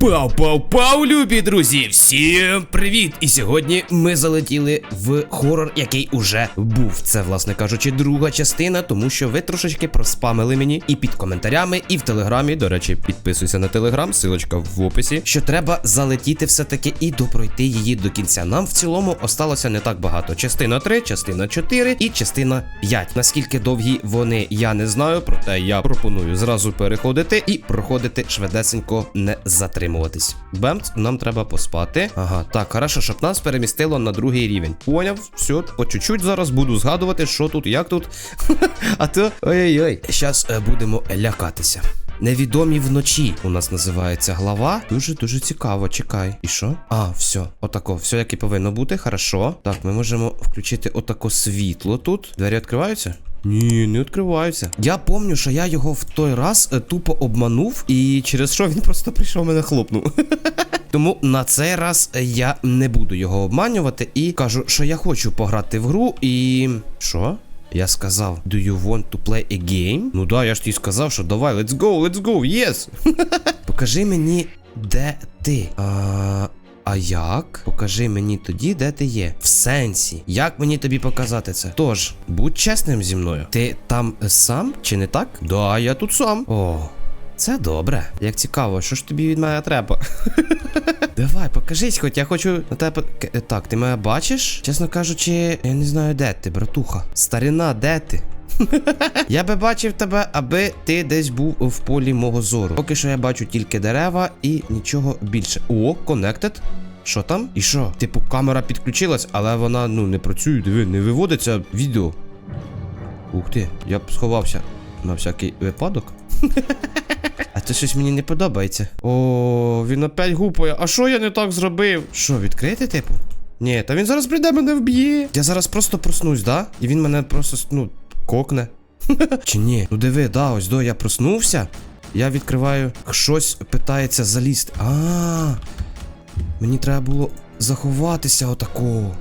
Пау, пау, пау, любі друзі! Всім привіт! І сьогодні ми залетіли в хорор, який уже був. Це, власне кажучи, друга частина, тому що ви трошечки проспамили мені і під коментарями, і в телеграмі. До речі, підписуйся на телеграм, силочка в описі. Що треба залетіти все-таки і допройти її до кінця. Нам в цілому осталося не так багато. Частина 3, частина 4 і частина 5. Наскільки довгі вони, я не знаю, проте я пропоную зразу переходити і проходити швидесенько, не затримуватись. Бемц, нам треба поспати. Ага, так, хорошо, щоб нас перемістило на другий рівень. Поняв, все, по чуть-чуть зараз буду згадувати, що тут, як тут. а то ой-ой-ой. Зараз будемо лякатися. Невідомі вночі у нас називається глава. Дуже дуже цікаво. Чекай. І що? А, все, отако, все як і повинно бути. Хорошо. Так, ми можемо включити отако світло тут. Двері відкриваються? Ні, не відкриваються. Я пам'ятаю, що я його в той раз е, тупо обманув, і через що він просто прийшов мене хлопнув. Тому на цей раз е, я не буду його обманювати і кажу, що я хочу пограти в гру і. Що? Я сказав, do you want to play a game? Ну да, я ж тобі сказав, що давай, let's go, let's go, yes. Покажи мені, де ти. А, а як? Покажи мені тоді, де ти є. В сенсі. Як мені тобі показати це? Тож, будь чесним зі мною. Ти там сам чи не так? Да, я тут сам. О. Це добре. Як цікаво, що ж тобі від мене треба? Давай, покажись, хоч я хочу на тебе. Так, ти мене бачиш? Чесно кажучи, я не знаю, де ти, братуха. Старина, де ти? Я би бачив тебе, аби ти десь був в полі мого зору. Поки що я бачу тільки дерева і нічого більше. О, connected. Що там? І що? Типу, камера підключилась, але вона ну не працює, диви, не виводиться відео. Ух ти, я б сховався на всякий випадок. А це щось мені не подобається. О, він опять гупає. А що я не так зробив? Що, відкрити, типу? Ні, та він зараз прийде мене вб'є. Я зараз просто проснусь, да? І він мене просто, ну, кокне. Чи ні? Ну диви, да, ось до я проснувся. Я відкриваю, щось питається залізти. А, мені треба було заховатися отакого.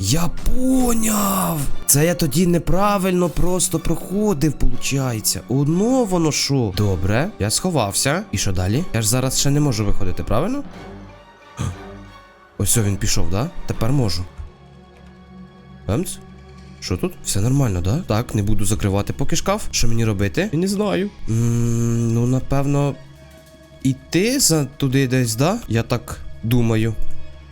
Я поняв! Це я тоді неправильно просто проходив, получається. Одно воно що? Добре, я сховався. І що далі? Я ж зараз ще не можу виходити, правильно? Ось він пішов, да? Тепер можу. Бемц? Що тут? Все нормально, да? Так, не буду закривати поки шкаф. Що мені робити? Я не знаю. Ммм, ну, напевно, іти за туди десь, да? Я так думаю.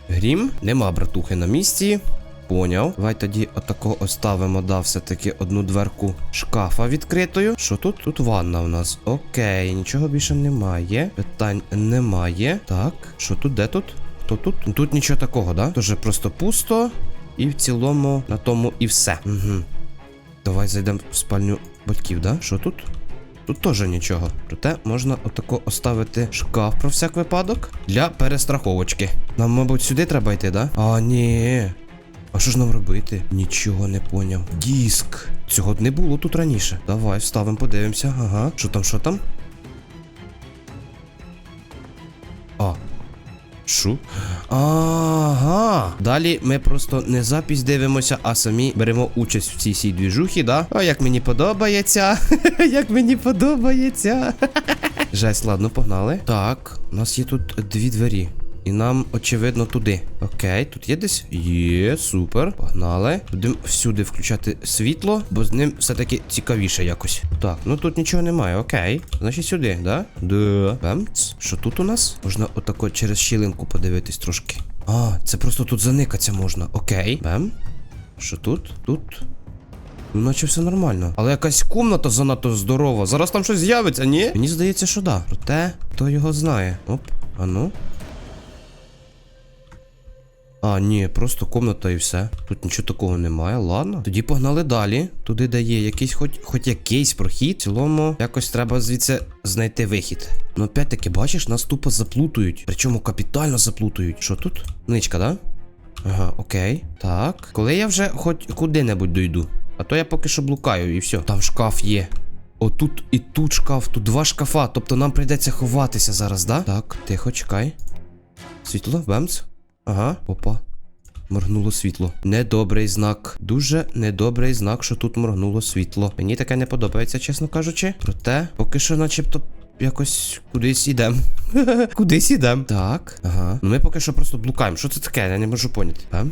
Грім, нема братухи на місці. Поняв. Давай тоді отако оставимо, да, все-таки одну дверку шкафа відкритою. Що тут? Тут ванна у нас. Окей, нічого більше немає. Питань немає. Так, що тут? Де тут? Хто тут? Тут нічого такого, да? Тоже просто пусто. І в цілому на тому і все. Угу. Давай зайдемо в спальню батьків, да? Що тут? Тут теж нічого. Проте можна отако оставити шкаф про всяк випадок для перестраховочки. Нам, мабуть, сюди треба йти, да? А, ні. А що ж нам робити? Нічого не поняв. Диск. Цього не було тут раніше. Давай, вставимо, подивимося. Ага. Що там, що там? А. Шу? Ага. Далі ми просто не запись дивимося, а самі беремо участь в цій сій двіжухі, да? А як мені подобається. як мені подобається. Жесть, ладно, погнали. Так, у нас є тут дві двері. І нам, очевидно, туди. Окей, тут є десь? Є, супер. Погнали. Будемо всюди включати світло, бо з ним все-таки цікавіше якось. Так, ну тут нічого немає, окей. Значить сюди, да? Да. Бемц. Що тут у нас? Можна отако через щілинку подивитись трошки. А, це просто тут заникатися можна. Окей. Бем. Що тут? Тут. Ну, наче все нормально. Але якась комната занадто здорова. Зараз там щось з'явиться, ні? Мені здається, що да. Проте, хто його знає. Оп, а ну. А, ні, просто комната і все. Тут нічого такого немає. Ладно. Тоді погнали далі. Туди де є якийсь хоч, хоч якийсь прохід. В цілому, якось треба звідси знайти вихід. Ну, опять-таки, бачиш, нас тупо заплутують. Причому капітально заплутують. Що тут? Ничка, да? Ага, окей. Так. Коли я вже хоч куди-небудь дойду. А то я поки що блукаю і все. Там шкаф є. Отут і тут шкаф, тут два шкафа. Тобто нам прийдеться ховатися зараз, да? Так, тихо, чекай. Світло, бемц. Ага, опа. Моргнуло світло. Недобрий знак. Дуже недобрий знак, що тут моргнуло світло. Мені таке не подобається, чесно кажучи. Проте, поки що, начебто, якось кудись ідем. кудись ідем. Так, ага. Ну ми поки що просто блукаємо. Що це таке? Я не можу поняти. А?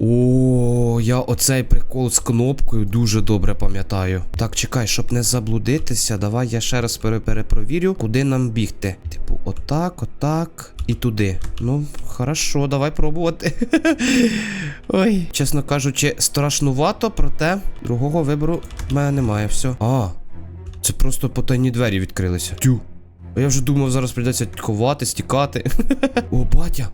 О, я оцей прикол з кнопкою дуже добре пам'ятаю. Так, чекай, щоб не заблудитися, давай я ще раз пере- перепровірю, куди нам бігти. Типу, отак, отак і туди. Ну, хорошо, давай пробувати. Ой, чесно кажучи, страшнувато, проте другого вибору в мене немає. Все. А, це просто потайні двері відкрилися. Тю. А я вже думав, зараз прийдеться ховатись, тікати. О, батя.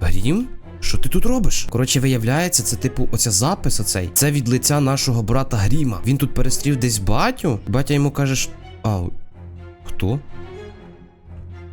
Грім? Що ти тут робиш? Коротше, виявляється, це типу оця запис оцей. Це від лиця нашого брата Гріма. Він тут перестрів десь батю. Батя йому каже, що... А, хто?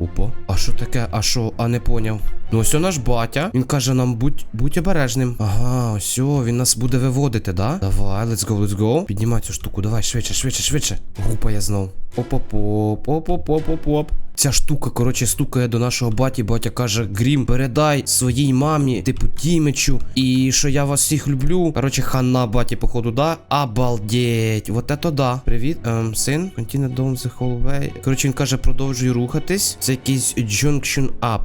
Опа. А що таке? А що? А не поняв. Ну ось наш батя. Він каже нам, будь, будь обережним. Ага, ось він нас буде виводити, да? Давай, let's go, let's go. Піднімай цю штуку, давай, швидше, швидше, швидше. Гупає знов. Оп-оп-оп, оп-оп-оп-оп-оп. Ця штука, коротше, стукає до нашого баті. Батя каже: Грім, передай своїй мамі, типу Тімечу, і що я вас всіх люблю. Коротше, хана баті, походу, да. Обалдеть. Вот это да. Привіт, ем, син. Continue down the hallway. Коротше, він каже, продовжуй рухатись. Це якийсь junction up.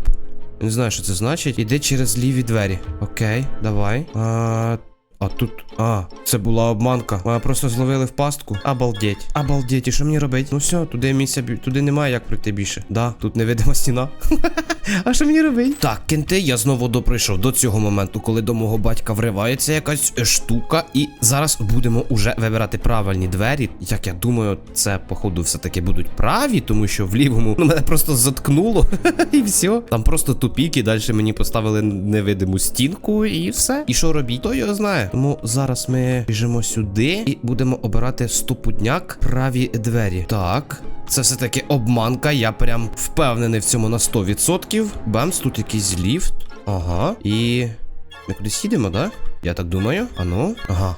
Не знаю, що це значить. Іди через ліві двері. Окей, давай. А, а тут. А, це була обманка. Мене просто зловили в пастку. Обалдеть. Обалдеть, і що мені робить? Ну все, туди місця туди немає як пройти більше. Да, тут невидима стіна. А що мені робить? Так, кенти, я знову допройшов до цього моменту, коли до мого батька вривається якась штука, і зараз будемо уже вибирати правильні двері. Як я думаю, це походу все-таки будуть праві, тому що в лівому ну мене просто заткнуло. І все. Там просто тупік, і далі мені поставили невидиму стінку, і все. І що робіть, то його знає. Тому зараз ми біжимо сюди і будемо обирати стопудняк праві двері. Так. Це все-таки обманка, я прям впевнений в цьому на 100%. Бамс, тут якийсь ліфт. Ага. І. Ми кудись їдемо, да? Я так думаю. Ану. Ага.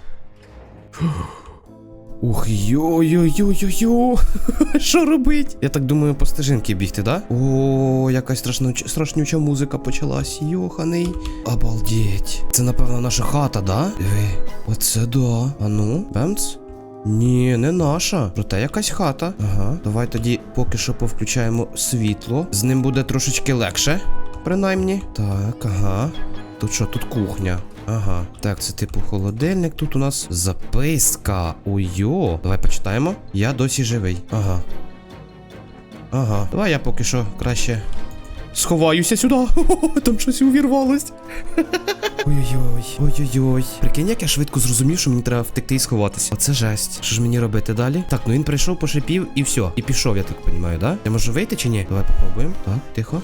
Ух, йо-йо-йо-йо-йо. Що робить? Я так думаю, по стежинки бігти, да? О, якась страшнюча, страшнюча музика почалась. Йоханий. Обалдеть. Це, напевно, наша хата, да? Диви. Оце да. Ану, бемц. Ні, не наша. Проте якась хата. Ага. Давай тоді поки що повключаємо світло. З ним буде трошечки легше. Принаймні. Так, ага. Тут що, тут кухня. Ага. Так, це типу холодильник. Тут у нас записка. Ой-йо. Давай почитаємо. Я досі живий. Ага. Ага. Давай я поки що краще. Сховаюся сюди. Там щось увірвалось. Ой-ой-ой, ой-ой-ой. Прикинь, як я швидко зрозумів, що мені треба втекти і сховатися. Оце жесть. Що ж мені робити далі? Так, ну він прийшов, пошипів і все. І пішов, я так розумію, да? Я можу вийти чи ні? Давай попробуємо. Так, тихо.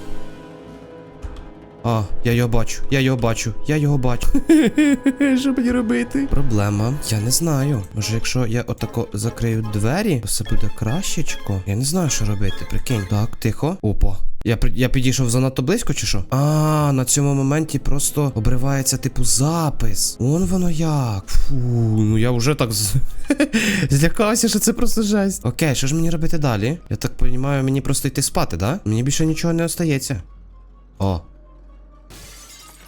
А, я його бачу, я його бачу, я його бачу. Що мені робити? Проблема. Я не знаю. Може, якщо я отако закрию двері, то все буде кращечко. Я не знаю, що робити, прикинь. Так, тихо. Опа. Я, я підійшов занадто близько, чи що? А, на цьому моменті просто обривається типу запис. Он воно як. Фу, ну я вже так з... злякався, що це просто жесть. Окей, що ж мені робити далі? Я так розумію, мені просто йти спати, да? Мені більше нічого не остається. О.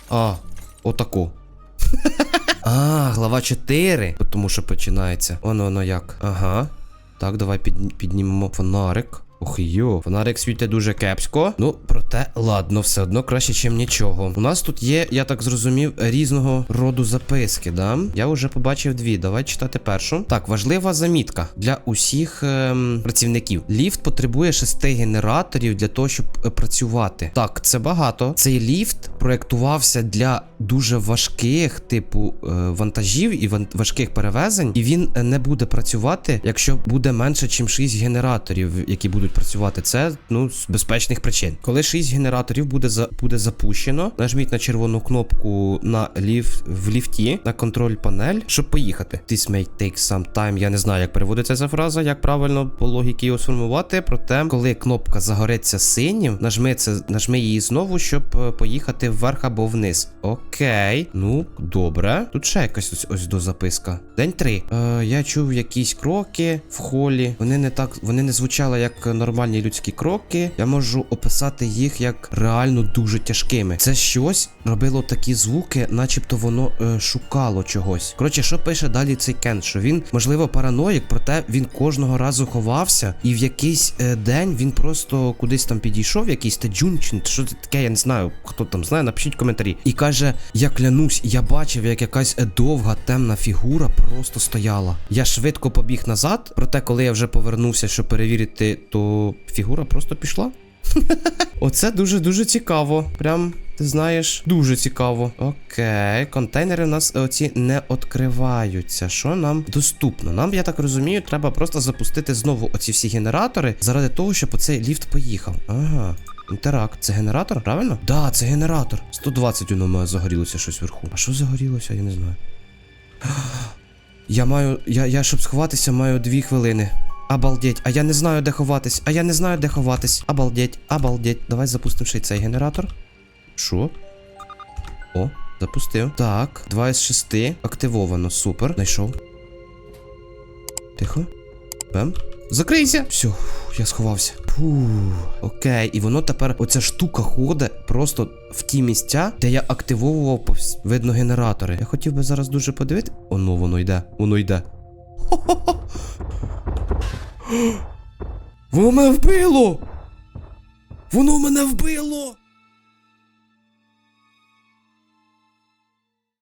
А, отаку. А, глава 4. Тому що починається. Воно воно як. Ага. Так, давай піднімемо фонарик. Ох йо, фонарик світить дуже кепсько. Ну, проте, ладно, все одно краще, ніж нічого. У нас тут є, я так зрозумів, різного роду записки, да? Я вже побачив дві. Давай читати першу. Так, важлива замітка для усіх ем, працівників. Ліфт потребує шести генераторів для того, щоб е, працювати. Так, це багато. Цей ліфт проєктувався для дуже важких, типу, е, вантажів і ван- важких перевезень, і він е, не буде працювати, якщо буде менше, ніж 6 генераторів, які будуть працювати. Це ну з безпечних причин. Коли 6 генераторів буде за буде запущено, нажміть на червону кнопку на ліфт в ліфті на контроль панель, щоб поїхати. This may take some time. Я не знаю, як переводиться ця фраза, як правильно по логіки його сформувати. Проте, коли кнопка загориться синім, нажми це, нажми її знову, щоб е, поїхати вверх або вниз. Окей. Ну, добре. Тут ще якась ось, ось до записка. День три. Е, я чув якісь кроки в холі. Вони не так, вони не звучали як нормальні людські кроки. Я можу описати їх як реально дуже тяжкими. Це щось робило такі звуки, начебто воно е, шукало чогось. Коротше, що пише далі цей Кен? Що він, можливо, параноїк, проте він кожного разу ховався, і в якийсь е, день він просто кудись там підійшов, якийсь Теджун, чи що це таке, я не знаю, хто там знає, напишіть коментарі. І каже: Я клянусь, я бачив, як якась е, довга темна фігура просто стояла. Я швидко побіг назад, проте, коли я вже повернувся, щоб перевірити, то фігура просто пішла. Оце дуже-дуже цікаво. Прям, ти знаєш, дуже цікаво. Окей, контейнери у нас оці не відкриваються. Що нам доступно? Нам, я так розумію, треба просто запустити знову оці всі генератори заради того, щоб оцей ліфт поїхав. Ага. Інтеракт, це генератор, правильно? Да, це генератор. 120 воно має загорілося щось вверху. А що загорілося, я не знаю. Я маю. Я, я щоб сховатися, маю дві хвилини. Обалдеть, а я не знаю, де ховатись. А я не знаю, де ховатись. Обалдеть, обалдеть. Давай запустимо ще й цей генератор. Що? О, запустив. Так, 2 із 6. Активовано. Супер. Знайшов. Тихо. Бем. Закрийся! Все, я сховався. Фу. Окей, і воно тепер, оця штука ходить просто в ті місця, де я активовував видно генератори. Я хотів би зараз дуже подивити. Оно воно йде, воно йде. Хо-хо-хо. Воно мене вбило! Воно мене вбило!